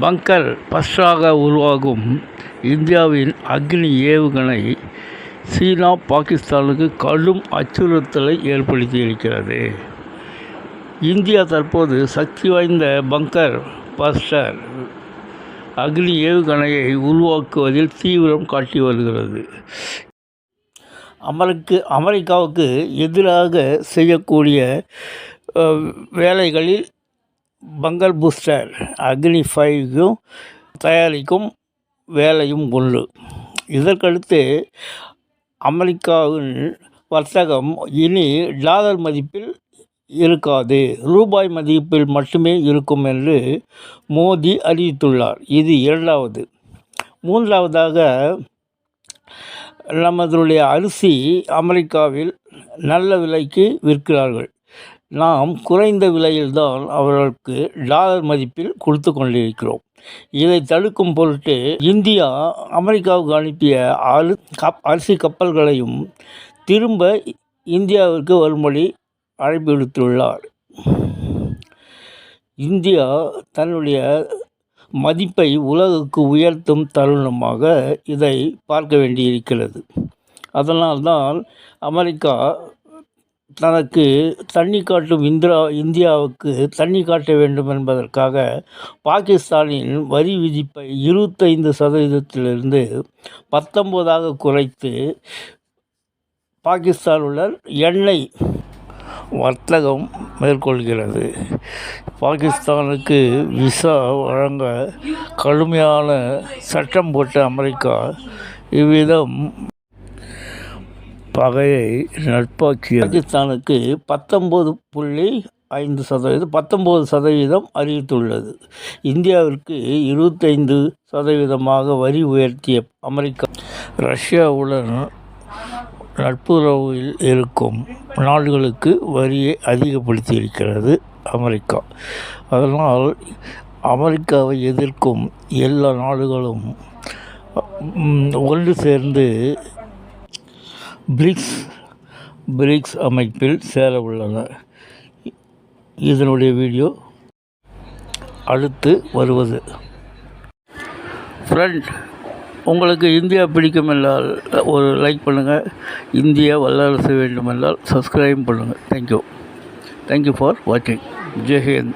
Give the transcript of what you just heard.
பங்கர் பஸ்டாக உருவாகும் இந்தியாவின் அக்னி ஏவுகணை சீனா பாகிஸ்தானுக்கு கடும் அச்சுறுத்தலை ஏற்படுத்தியிருக்கிறது. இந்தியா தற்போது சக்தி வாய்ந்த பங்கர் பஸ்டர் அக்னி ஏவுகணையை உருவாக்குவதில் தீவிரம் காட்டி வருகிறது. அமருக்கு அமெரிக்காவுக்கு எதிராக செய்யக்கூடிய வேலைகளில் பங்கர் பூஸ்டர் அக்னி ஃபைவ்க்கும் தயாரிக்கும் வேலையும் ஒன்று இதற்கடுத்து அமெரிக்காவின் வர்த்தகம் இனி டாலர் மதிப்பில் இருக்காது. ரூபாய் மதிப்பில் மட்டுமே இருக்கும் என்று மோடி அறிவித்துள்ளார். இது இரண்டாவது. மூன்றாவதாக நமதுடைய அரிசி அமெரிக்காவில் நல்ல விலைக்கு விற்கிறார்கள். நாம் குறைந்த விலையில்தான் அவர்களுக்கு டாலர் மதிப்பில் கொடுத்து கொண்டிருக்கிறோம். இதை தடுக்கும் பொருட்டு இந்தியா அமெரிக்காவுக்கு அனுப்பிய அரு கப் அரிசி கப்பல்களையும் திரும்ப இந்தியாவிற்கு வரும்படி அழைப்பு விடுத்துள்ளார். இந்தியா தன்னுடைய மதிப்பை உலகுக்கு உயர்த்தும் தருணமாக இதை பார்க்க வேண்டியிருக்கிறது. அதனால்தான் அமெரிக்கா தனக்கு தண்ணி காட்டும் இந்திரா இந்தியாவுக்கு தண்ணி காட்ட வேண்டும் என்பதற்காக பாகிஸ்தானின் வரி விதிப்பை இருபத்தைந்து சதவீதத்திலிருந்து பத்தொம்போதாக குறைத்து பாகிஸ்தானுடன் எண்ணெய் வர்த்தகம் மேற்கொள்கிறது. பாகிஸ்தானுக்கு விசா வழங்க கடுமையான சட்டம் போட்ட அமெரிக்கா இவ்விதம் பகையை நட்பாக்கிய பாகிஸ்தானுக்கு பத்தொம்போது புள்ளி ஐந்து சதவீதம் பத்தொம்போது சதவீதம் அறிவித்துள்ளது. இந்தியாவிற்கு இருபத்தைந்து சதவீதமாக வரி உயர்த்திய அமெரிக்கா ரஷ்யாவுடன் நட்புறவில் இருக்கும் நாடுகளுக்கு வரியை அதிகப்படுத்தியிருக்கிறது அமெரிக்கா. அதனால் அமெரிக்காவை எதிர்க்கும் எல்லா நாடுகளும் ஒன்று சேர்ந்து பிரிக்ஸ் பிரிக்ஸ் அமைப்பில் சேர உள்ளன. இதனுடைய வீடியோ அடுத்து வருவது. ஃப்ரெண்ட் உங்களுக்கு இந்தியா பிடிக்குமென்றால் ஒரு லைக் பண்ணுங்கள் இந்தியா வல்லரசு வேண்டுமென்றால் சப்ஸ்கிரைப் பண்ணுங்கள் தேங்க்யூ தேங்க்யூ ஃபார் வாட்சிங் ஜெய்